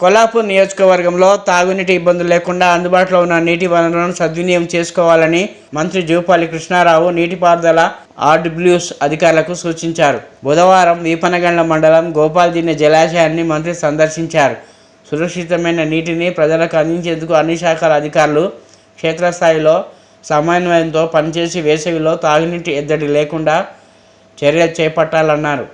కొల్లాపూర్ నియోజకవర్గంలో తాగునీటి ఇబ్బందులు లేకుండా అందుబాటులో ఉన్న నీటి వనరులను సద్వినియోగం చేసుకోవాలని మంత్రి జూపాలి కృష్ణారావు నీటిపారుదల ఆర్డబ్ల్యూస్ అధికారులకు సూచించారు. బుధవారం వీపనగండ్ల మండలం గోపాల్దీన జలాశయాన్ని మంత్రి సందర్శించారు. సురక్షితమైన నీటిని ప్రజలకు అందించేందుకు అన్ని శాఖల అధికారులు క్షేత్రస్థాయిలో సమన్వయంతో పనిచేసి వేసవిలో తాగునీటి ఎద్దడి లేకుండా చర్యలు చేపట్టాలన్నారు.